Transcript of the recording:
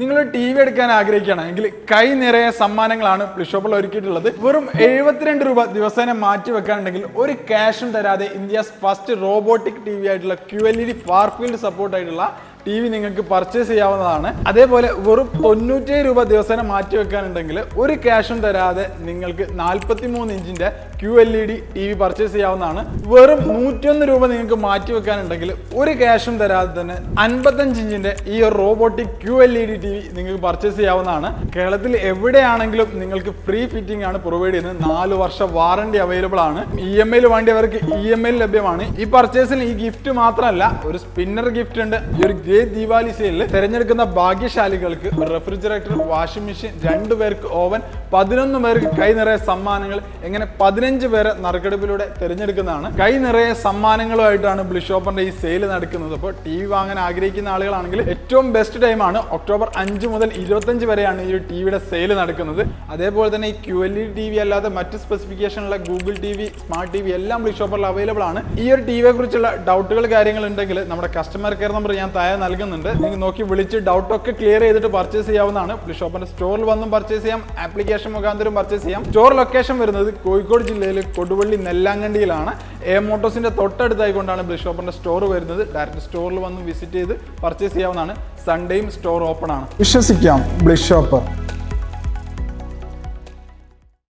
നിങ്ങൾ T V എടുക്കാൻ ആഗ്രഹിക്കുകയാണെങ്കിൽ കൈ നിറയെ സമ്മാനങ്ങളാണ് പ്ലിഷോപ്പിൽ ഒരുക്കിയിട്ടുള്ളത്. വെറും എഴുപത്തിരണ്ട് രൂപ ദിവസേന മാറ്റി വെക്കാനുണ്ടെങ്കിൽ ഒരു ക്യാഷും തരാതെ India's first robotic T V ആയിട്ടുള്ള Q L E D far field സപ്പോർട്ടായിട്ടുള്ള T V നിങ്ങൾക്ക് പർച്ചേസ് ചെയ്യാവുന്നതാണ്. അതേപോലെ വെറും തൊണ്ണൂറ്റേഴ് രൂപ ദിവസേന മാറ്റി വെക്കാനുണ്ടെങ്കിൽ ഒരു ക്യാഷും തരാതെ നിങ്ങൾക്ക് നാൽപ്പത്തി മൂന്ന് ഇഞ്ചിന്റെ Q L E D T V purchase ചെയ്യാവുന്നതാണ്. വെറും നൂറ്റൊന്ന് രൂപ നിങ്ങൾക്ക് മാറ്റി വെക്കാനുണ്ടെങ്കിൽ ഒരു ക്യാഷും തരാതെ തന്നെ അൻപത്തഞ്ച് ഇഞ്ചിന്റെ ഈ ഒരു robotic Q L E D T V നിങ്ങൾക്ക് പർച്ചേസ് ചെയ്യാവുന്നതാണ്. കേരളത്തിൽ എവിടെയാണെങ്കിലും നിങ്ങൾക്ക് ഫ്രീ ഫിറ്റിംഗ് ആണ് പ്രൊവൈഡ് ചെയ്യുന്നത്. നാല് വർഷ വാറണ്ടി അവൈലബിൾ ആണ്. ഇ എം ഐയിൽ വേണ്ടിയവർക്ക് ഇ എം ഐ ലഭ്യമാണ്. ഈ പർച്ചേസിൽ ഈ ഗിഫ്റ്റ് മാത്രമല്ല ഒരു സ്പിന്നർ ഗിഫ്റ്റ് ഉണ്ട്. ഈ ഒരു ഗ്രേ ദീപാവലി സെയിലിൽ തിരഞ്ഞെടുക്കുന്ന ഭാഗ്യശാലികൾക്ക് റെഫ്രിജറേറ്റർ വാഷിംഗ് മെഷീൻ രണ്ടു പേർക്ക് ഓവൻ പതിനൊന്ന് പേർക്ക് കൈ നിറയെ സമ്മാനങ്ങൾ എങ്ങനെ പതിനഞ്ച് പേരെ നറുക്കെടുപ്പിലൂടെ തിരഞ്ഞെടുക്കുന്നതാണ്. കൈ നിറയെ സമ്മാനങ്ങളുമായിട്ടാണ് ബ്ലിഷോപ്പറിന്റെ ഈ സെയിൽ നടക്കുന്നത്. അപ്പോൾ ടി വി വാങ്ങാൻ ആഗ്രഹിക്കുന്ന ആളുകളാണെങ്കിൽ ഏറ്റവും ബെസ്റ്റ് ടൈമാണ് ഒക്ടോബർ അഞ്ച് മുതൽ ഇരുപത്തഞ്ച് വരെയാണ് ഈ ഒരു ടി വിയുടെ സെയിൽ നടക്കുന്നത്. അതേപോലെ തന്നെ ഈ Q L E T V അല്ലാതെ മറ്റ് സ്പെസിഫിക്കേഷനുള്ള Google T V smart T V എല്ലാം ബ്ലിഷോപ്പറിൽ അവൈലബിൾ ആണ്. ഈ ഒരു ടി വിയെ കുറിച്ചുള്ള ഡൗട്ടുകൾ കാര്യങ്ങൾ ഉണ്ടെങ്കിൽ നമ്മുടെ കസ്റ്റമർ കെയർ നമ്പർ ഞാൻ താഴെ നൽകുന്നുണ്ട്. നിങ്ങൾ നോക്കി വിളിച്ച് ഡൗട്ടൊക്കെ ക്ലിയർ ചെയ്തിട്ട് പർച്ചേസ് ചെയ്യാവുന്നതാണ്. ഷോപ്പിന്റെ സ്റ്റോറിൽ വന്നും പർച്ചേസ് ചെയ്യാം. ആപ്ലിക്കേഷൻ മുഖാന്തരം പർച്ചേസ് ചെയ്യാം. സ്റ്റോർ ലൊക്കേഷൻ വരുന്നത് കോഴിക്കോട് ജില്ലയിൽ കൊടുവള്ളി നെല്ലാങ്കണ്ടിയിലാണ്. എ മോട്ടോസിന്റെ തൊട്ടടുത്തായിക്കൊണ്ടാണ് ബ്ലിഷോപ്പിന്റെ സ്റ്റോർ വരുന്നത്. ഡയറക്റ്റ് സ്റ്റോറിൽ വന്ന് വിസിറ്റ് ചെയ്ത് പർച്ചേസ് ചെയ്യാവുന്നതാണ്. സൺഡേയും സ്റ്റോർ ഓപ്പൺ ആണ്. വിശ്വസിക്കാം ബ്ലിഷോപ്പർ